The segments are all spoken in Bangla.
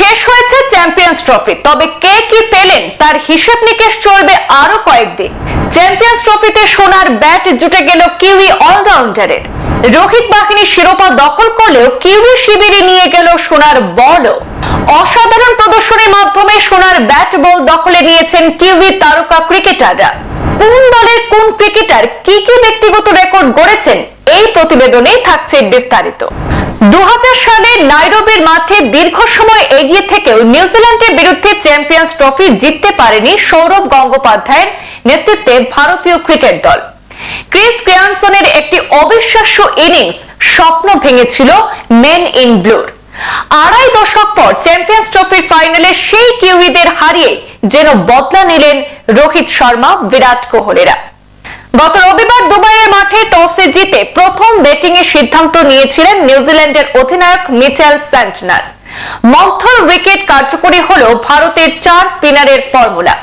শেষ হয়েছে চ্যাম্পিয়ন্স ট্রফি তবে কে কি পেলেন, তার হিসেব নিকেশ চলবে আরও কয়েকদিন। চ্যাম্পিয়ন্স ট্রফিতে সোনার ব্যাট জুটে গেল কিউই অলরাউন্ডারের। রোহিত বাহিনী শিরোপা দখল করলেও কিউই শিবিরে নিয়ে গেল সোনার বলও অসাধারণ প্রদর্শনীর মাধ্যমে সোনার ব্যাট বল দখলে নিয়েছেন কিউই তারকা ক্রিকেটাররা। কোন দলের কোন ক্রিকেটার কি কি ব্যক্তিগত রেকর্ড গড়েছেন, এই প্রতিবেদনে থাকছে বিস্তারিত। দু সালে নাইরোবির মাঠে দীর্ঘ সময় এগিয়ে থেকেও নিউজিল্যান্ডের বিরুদ্ধে চ্যাম্পিয়ন্স ট্রফি জিততে পারেনি সৌরভ গঙ্গোপাধ্যায়ের নেতৃত্বে ভারতীয় ক্রিকেট দল। ক্রিস ক্রিয়ানসনের একটি অবিশ্বাস্য ইনিংস স্বপ্ন ভেঙেছিল মেন ইন ব্লুর। আড়াই দশক পর চ্যাম্পিয়ন্স ট্রফির ফাইনালে সেই কিউইদের হারিয়ে যেন বদলা নিলেন রোহিত শর্মা, বিরাট কোহলিরা। গত রবিবার দুবাইয়ের মাঠে টসে জিতে প্রথম ব্যাটিং এর সিদ্ধান্ত নিয়েছিলেন নিউজিল্যান্ডের অধিনায়ক মিচেল স্যান্টনার। মন্থর উইকেট কার্যকরী হল ভারতের চার স্পিনারের ফর্মুলা।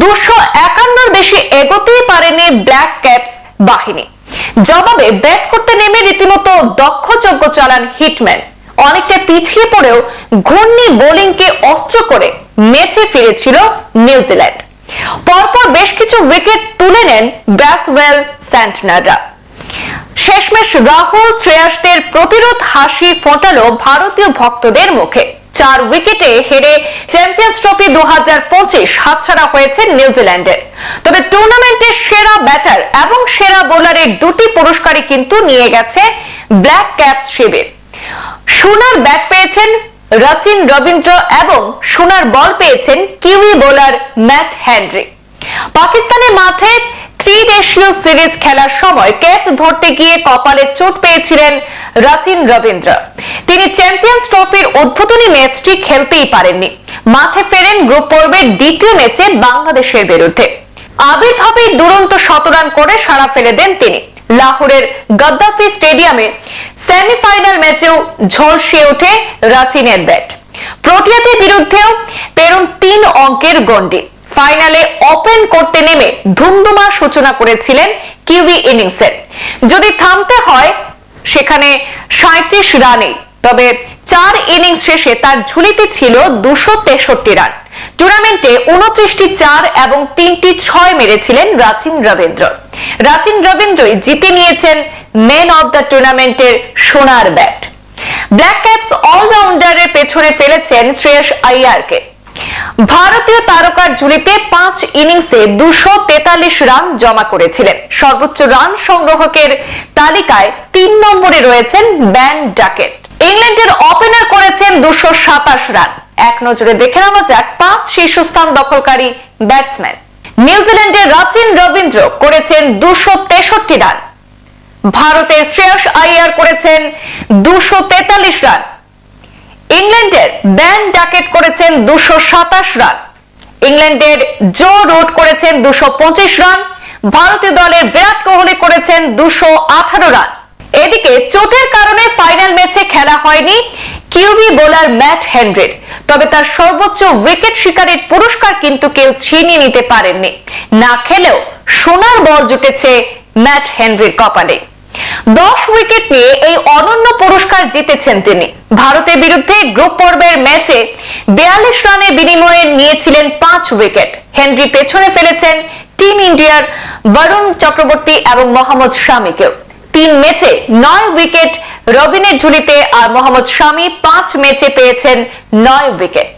দুশো একান্নর বেশি এগোতেই পারেনি ব্ল্যাক ক্যাপস বাহিনী। জবাবে ব্যাট করতে নেমে রীতিমতো দক্ষযজ্ঞ চালান হিটম্যান। অনেকটা পিছিয়ে পড়েও ঘূর্ণি বোলিংকে অস্ত্র করে ম্যাচে ফিরেছিল নিউজিল্যান্ড। পরপর বেশ কিছু উইকেট তুলে নেন ব্যাসওয়েল স্যান্টনাররা। শেষমেশ রাহুল শ্রেয়াসদের প্রতিরোধ হাসি ফোটালো ভারতীয় ভক্তদের মুখে। চার উইকেটে হেরে চ্যাম্পিয়ন্স ট্রফি দু হাজার পঁচিশ হাতছাড়া হয়েছে নিউজিল্যান্ডের। তবে টুর্নামেন্টের সেরা ব্যাটার এবং সেরা বোলারের দুটি পুরস্কারই কিন্তু নিয়ে গেছে ব্ল্যাক ক্যাপস শিবির। সোনার ব্যাট পেয়েছেন রচিন রবীন্দ্র এবং সোনার বল পেয়েছেন কিউই বোলার ম্যাট হ্যান্ড্রি পাকিস্তানের মাঠে ত্রিদেশীয় সিরিজ খেলার সময় ক্যাচ ধরতে গিয়ে কপালে চোট পেয়েছিলেন রচিন রবীন্দ্র। তিনি চ্যাম্পিয়ন্স ট্রফির উদ্বোধনী ম্যাচটি খেলতেই পারেননি। মাঠে ফেরেন গ্রুপ পর্বের দ্বিতীয় ম্যাচে বাংলাদেশের বিরুদ্ধে। আবির্ভাবে দুরন্ত শতরান করে সাড়া ফেলে দেন তিনি। লাহোরের গদ্দাফি স্টেডিয়ামে সেমিফাইনাল ম্যাচেও ঝলসে ওঠে রাচিনের ব্যাট। প্রোটিয়াদের বিরুদ্ধেও পেরুন তিন অঙ্কের গন্ডি ফাইনালে ওপেন করতে নেমে ধুমধুমা সূচনা করেছিলেন কিউবি ইনিংসের যদি থামতে হয়, সেখানে সাঁত্রিশ রানে, তবে চার ইনিংস শেষে তার ঝুলিতে ছিল দুশো তেষট্টি রান। টুর্নামেন্টে উনত্রিশটি চার এবং তিনটি ছয় মেরেছিলেন রাচিন রবীন্দ্র। রাচিন রবীন্দ্রই জিতে নিয়েছেন মেন অব দ্য টুর্নামেন্টের সোনার ব্যাট। ব্ল্যাক ক্যাপস অলরাউন্ডারের পেছনে ফেলেছেন শ্রেয়স আইয়ারকে। ভারতীয় তারকার ঝুলিতে পাঁচ ইনিংসে দুশো তেতাল্লিশ রান জমা করেছিলেন। সর্বোচ্চ রান সংগ্রহকের তালিকায় তিন নম্বরে রয়েছেন ব্যান ডাকেট। ইংল্যান্ডের ওপেনার করেছেন দুশো সাতাশ রান। এক নজরে দেখে নেওয়া যাক পাঁচ শীর্ষস্থান দখলকারী ব্যাটসম্যান। নিউজিল্যান্ডের রাচিন রবীন্দ্র করেছেন দুশো তেষট্টি রান। ভারতের শ্রেয়স আইয়ার করেছেন দুশো তেতাল্লিশ রান। ইংল্যান্ডের ব্যান ডাকেট করেছেন দুশো সাতাশ রান। ইংল্যান্ডের জো রুট করেছেন দুশো পঁচিশ রান। ভারতীয় দলের বিরাট কোহলি করেছেন দুশো আঠারো রান। এদিকে চোটের কারণে ফাইনাল ম্যাচে খেলা হয়নি কিউবি বোলার ম্যাট হেনরির। তবে তার সর্বোচ্চ উইকেট শিকারের পুরস্কার কিন্তু কেউ ছিনিয়ে নিতে পারেননি। না খেলেও সোনার বল জুটেছে ম্যাট হেনরির কপালে। দশ উইকেট নিয়ে এই অনন্য পুরস্কার জিতেছেন তিনি। ভারতের বিরুদ্ধে গ্রুপ পর্বের ম্যাচে বিয়াল্লিশ রানের বিনিময়ে নিয়েছিলেন পাঁচ উইকেট হেনরি পেছনে ফেলেছেন টিম ইন্ডিয়ার বরুণ চক্রবর্তী এবং মোহাম্মদ শামীকেও। তিন ম্যাচে নয় উইকেট রবিনের ঝুলিতে আর মোহাম্মদ শামী পাঁচ ম্যাচে পেয়েছেন নয় উইকেট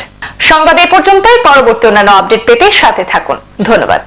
সংবাদ এ পর্যন্তই। পরবর্তী অন্যান্য আপডেট পেতে সাথে থাকুন। ধন্যবাদ।